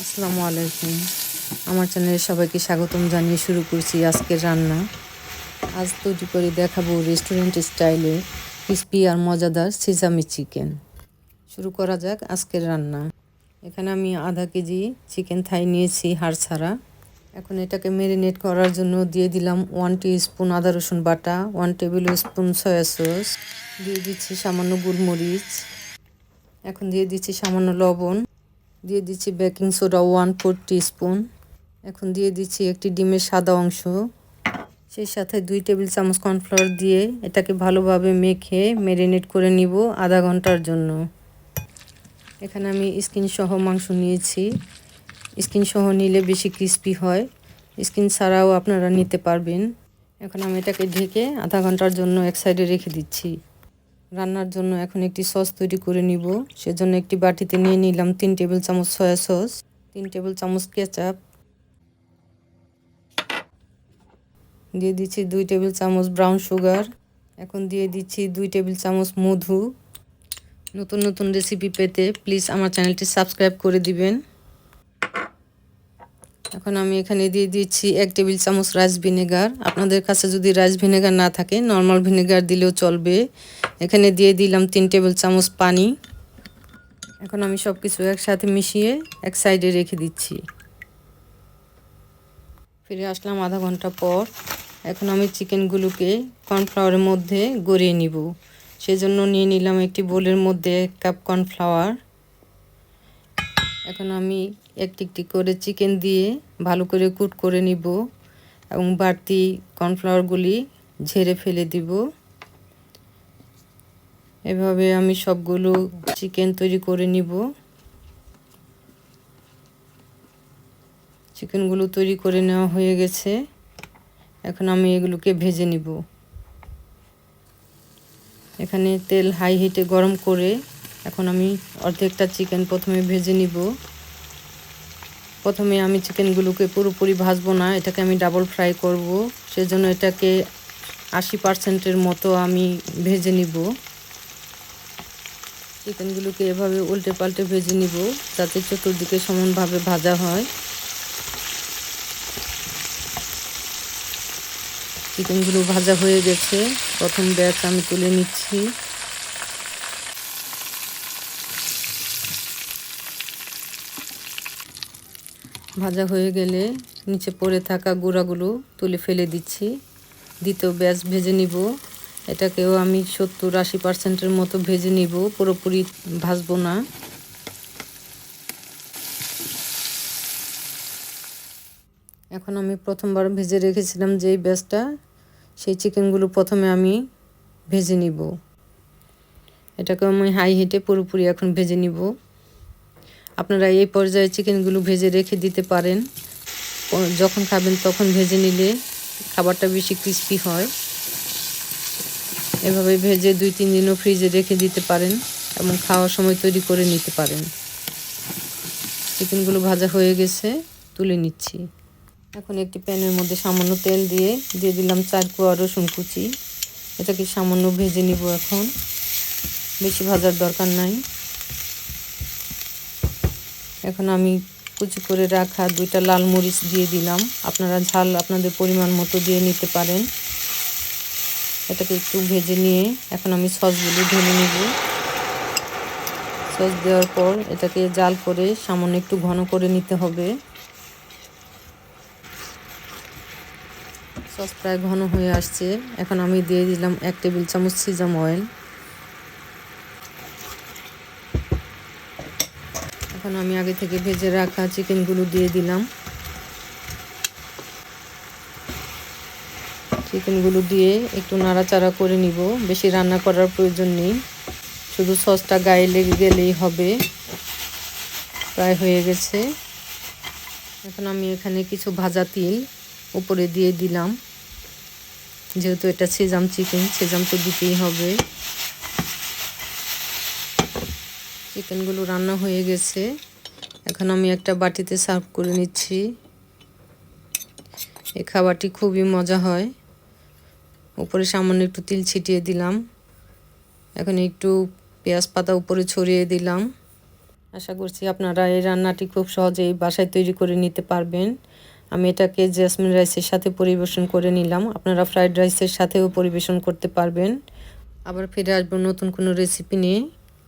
আসসালামু আলাইকুম। আমার চ্যানেলে সবাইকে স্বাগতম জানিয়ে শুরু করছি আজকের রান্না। আজ তৈরি করে দেখাবো রেস্টুরেন্ট স্টাইলে ক্রিস্পি আর মজাদার সিজামি চিকেন। শুরু করা যাক আজকের রান্না। এখানে আমি আধা কেজি চিকেন থাই নিয়েছি হাড় ছাড়া। এখন এটাকে ম্যারিনেট করার জন্য দিয়ে দিলাম ওয়ান টি স্পুন আদা রসুন বাটা, one tablespoon soya sauce, দিয়ে দিচ্ছি সামান্য গোলমরিচ এখন দিয়ে দিচ্ছি সামান্য লবণ। দিয়ে দিচ্ছি baking soda one four spoon এখন দিয়ে দিচ্ছি একটি ডিমের সাদা অংশ। সেই সাথে দুই টেবিল চামচ কর্নফ্লাওয়ার দিয়ে এটাকে ভালোভাবে মেখে ম্যারিনেট করে নিব আধা ঘণ্টার জন্য। এখানে আমি স্কিন সহ মাংস নিয়েছি। স্কিন সহ নিলে বেশি ক্রিস্পি হয়। স্কিন ছাড়াও আপনারা নিতে পারবেন। এখন আমি এটাকে ঢেকে আধা ঘণ্টার জন্য এক সাইডে রেখে দিচ্ছি। রান্নার জন্য এখন একটি সস তৈরি করে নিব। সেজন্য একটি বাটিতে নিয়ে নিলাম তিন টেবিল চামচ সয়া সস, তিন টেবিল চামচ কেচাপ। দিয়ে দিচ্ছি দুই টেবিল চামচ ব্রাউন সুগার। এখন দিয়ে দিচ্ছি দুই টেবিল চামচ মধু। নতুন নতুন রেসিপি পেতে প্লিজ আমার চ্যানেলটি সাবস্ক্রাইব করে দিবেন। এখন আমি এখানে দিয়ে দিচ্ছি এক টেবিল চামচ রাইস ভিনেগার। আপনাদের কাছে যদি রাইস ভিনেগার না থাকে, নর্মাল ভিনেগার দিলেও চলবে। এখানে দিয়ে দিলাম তিন টেবিল চামচ পানি। এখন আমি সব কিছু একসাথে মিশিয়ে এক সাইডে রেখে দিচ্ছি। ফিরে আসলাম আধা ঘণ্টা পর। এখন আমি চিকেনগুলোকে কর্নফ্লাওয়ারের মধ্যে গড়িয়ে নিব। সেজন্য নিয়ে নিলাম একটি বোলের মধ্যে এক কাপ কর্নফ্লাওয়ার। এখন আমি একটি একটি করে চিকেন দিয়ে ভালো করে কুট করে নিব এবং বাড়তি কর্নফ্লাওয়ারগুলি ঝেড়ে ফেলে দিব। এভাবে আমি সবগুলো চিকেন তৈরি করে নিব। চিকেনগুলো তৈরি করে নেওয়া হয়ে গেছে। এখন আমি এগুলোকে ভেজে নিব। এখানে তেল হাই হিটে গরম করে এখন আমি অর্ধেকটা চিকেন প্রথমে ভেজে নিব। প্রথমে আমি চিকেনগুলোকে পুরোপুরি ভাজবো না, এটাকে আমি ডাবল ফ্রাই করব। সেজন্য এটাকে আশি পার্সেন্টের মতো আমি ভেজে নিব। চিকেনগুলোকে এভাবে উল্টে পাল্টে ভেজে নিব, যাতে চতুর্দিকে সমানভাবে ভাজা হয়। চিকেনগুলো ভাজা হয়ে গেছে। প্রথম ব্যাচ আমি তুলে নিচ্ছি। ভাজা হয়ে গেলে নিচে পড়ে থাকা গুঁড়াগুলো তুলে ফেলে দিচ্ছি। দ্বিতীয় ব্যাচ ভেজে নিব। এটাকেও আমি সত্তর আশি পার্সেন্টের মতো ভেজে নিব। পুরোপুরি ভাজবো না। এখন আমি প্রথমবার ভেজে রেখেছিলাম যেই ব্যাচটা, সেই চিকেনগুলো প্রথমে আমি ভেজে নিব। এটাকে আমি হাই হিটে পুরোপুরি এখন ভেজে নিব। আপনারা এই পর্যায়ে চিকেনগুলো ভেজে রেখে দিতে পারেন। যখন খাবেন তখন ভেজে নিলে খাবারটা বেশি ক্রিস্পি হয়। এভাবে ভেজে দুই, তিন দিনও ফ্রিজে রেখে দিতে পারেন এবং খাওয়ার সময় তৈরি করে নিতে পারেন। চিকেনগুলো ভাজা হয়ে গেছে, তুলে নিচ্ছি। এখন একটি প্যানের মধ্যে সামান্য তেল দিয়ে দিয়ে দিলাম চার কোয়া রসুন কুচি। এটাকে সামান্য ভেজে নিব এখন। বেশি ভাজার দরকার নাই। এখন আমি কুচি করে রাখা দুইটা লাল মরিচ দিয়ে দিলাম। আপনারা ঝাল আপনাদের পরিমাণ মতো দিয়ে নিতে পারেন। এটাকে একটু ভেজে নিয়ে এখন আমি সসগুলো ঢেলে নিব। সস দেওয়ার পর এটাকে জাল করে সামান্য একটু ঘন করে নিতে হবে। সস প্রায় ঘন হয়ে আসছে। এখন আমি দিয়ে দিলাম এক টেবিল চামচ সিজাম অয়েল। এখন আমি আগে থেকে ভেজে রাখা চিকেনগুলো দিয়ে দিলাম। চিকেনগুলো দিয়ে একটু নাড়াচাড়া করে নিব। বেশি রান্না করার প্রয়োজন নেই। শুধু সসটা গায়ে লেগে গেলেই হবে। প্রায় হয়ে গেছে। এখন আমি এখানে কিছু ভাজা তিল উপরে দিয়ে দিলাম। যেহেতু এটা সেজাম চিকেন, সেজাম তো দিতেই হবে। চিকেনগুলো রান্না হয়ে গেছে। এখন আমি একটা বাটিতে সার্ভ করে নিচ্ছি। এই খাবারটি খুবই মজা হয়। উপরে সামান্য একটু তিল ছিটিয়ে দিলাম। এখন একটু পেঁয়াজ পাতা উপরে ছড়িয়ে দিলাম। আশা করছি আপনারা এই রান্নাটি খুব সহজেই বাসায় তৈরি করে নিতে পারবেন। আমি এটাকে জেসমিন রাইসের সাথে পরিবেশন করে নিলাম। আপনারা ফ্রাইড রাইসের সাথেও পরিবেশন করতে পারবেন। আবার ফিরে আসব নতুন কোনো রেসিপি নিয়ে।